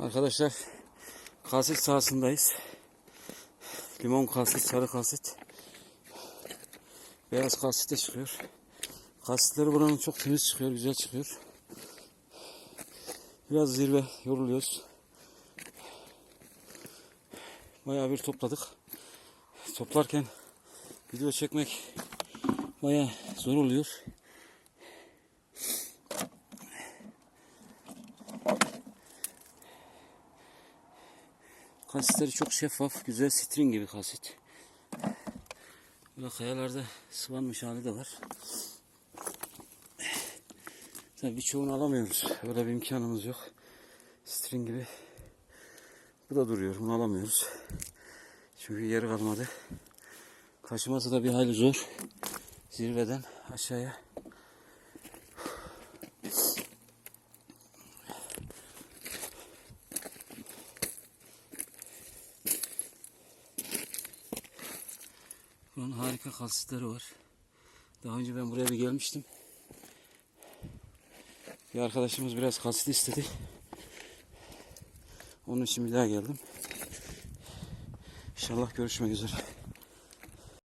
Arkadaşlar kalsit sahasındayız. Limon kalsit, sarı kalsit. Beyaz kalsit de çıkıyor. Kalsitleri buranın çok temiz çıkıyor, güzel çıkıyor. Biraz zirve yoruluyoruz. Bayağı bir topladık. Toplarken video çekmek bayağı zor oluyor. Kasitleri çok şeffaf, güzel string gibi kasit. Burada kayalarda sıvanmış hali de var. Tabii birçoğunu alamıyoruz. Öyle bir imkanımız yok. String gibi. Bu da duruyor. Bunu alamıyoruz. Çünkü yeri kalmadı. Kaçması da bir hayli zor. Zirveden aşağıya. Buranın harika kalsitleri var. Daha önce ben buraya bir gelmiştim. Bir arkadaşımız biraz kalsit istedi. Onun için bir daha geldim. İnşallah görüşmek üzere.